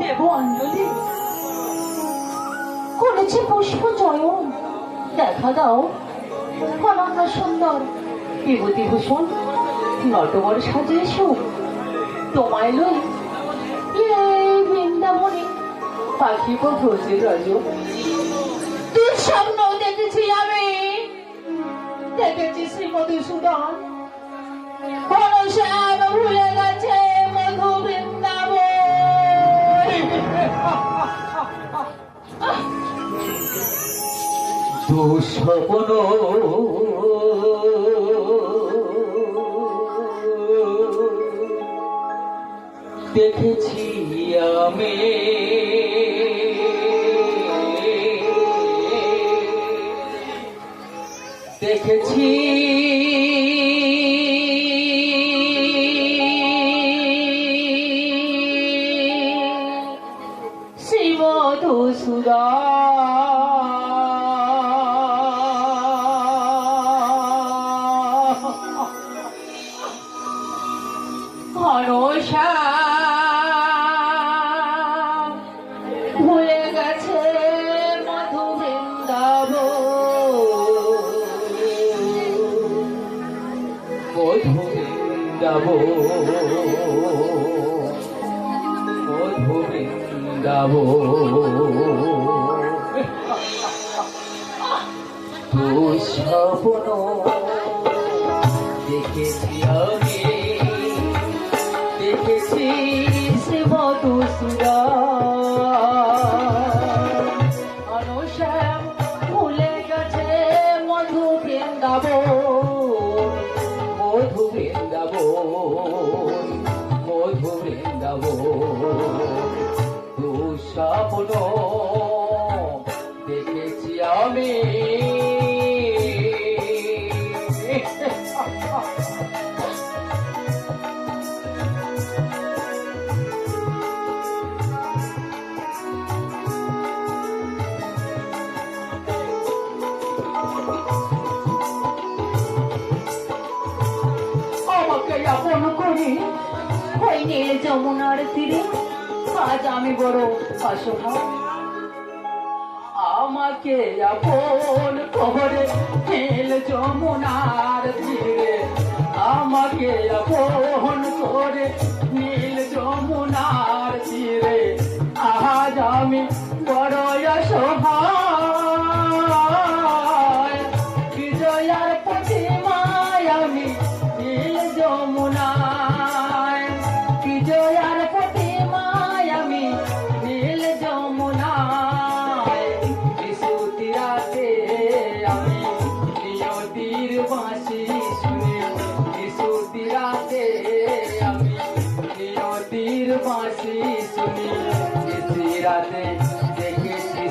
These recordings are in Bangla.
দেব অঞ্জলি করেছে পুষ্প চয়ন দেখা দাও কনকা সুন্দর বিভূতি নটবর সাজে এসো তোমায় লই বৃন্দাবনে পাখি পথে রাজ তুই স্বপ্ন দেখেছি আমি দেখেছি শ্রীমতী সুদান ঘনশ্যাম ভুলে দুঃস্বপ্ন। দেখেছি আমি। দেখেছি বৃন্দাব মধু বৃন্দাব স্বপ্ন দেখেছি আমি। দুঃস্বপ্ন দেখেছি আমি। আমাকে আপন করি নীল যমুনার তীরে। আজ আমি বড় অসহায়। আমাকে আপন করে নীল যমুনার তীরে। আমাকে আপন করে নীল যমুনার তীরে। আজ আমি বড় অসহায়। বিজয়ার প্রতিমায় আমি নীল যমুনায়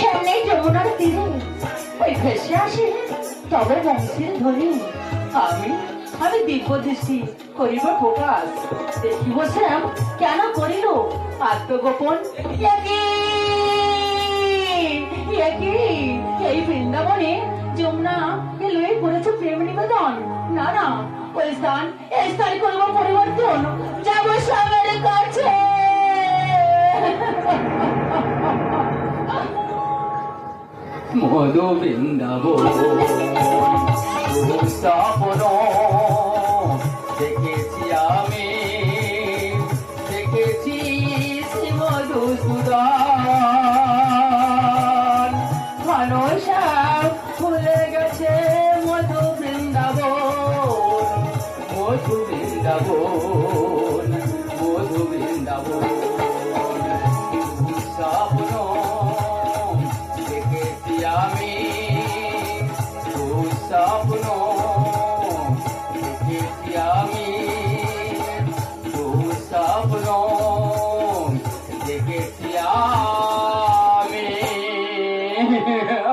সামনে যমুনার তীরে। ওই ভেসে আসে তবে বংশীর ধরে আমি আমি দিব্য দৃষ্টি করিব প্রকাশ। দেখিব শ্যাম, কেন করিল? আত্মগোপন এই বৃন্দাবনে যমুনা লয়ে করেছে প্রেম নিবেদন। না না, ওই স্থান মধু বৃন্দাব দেখেছি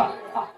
了。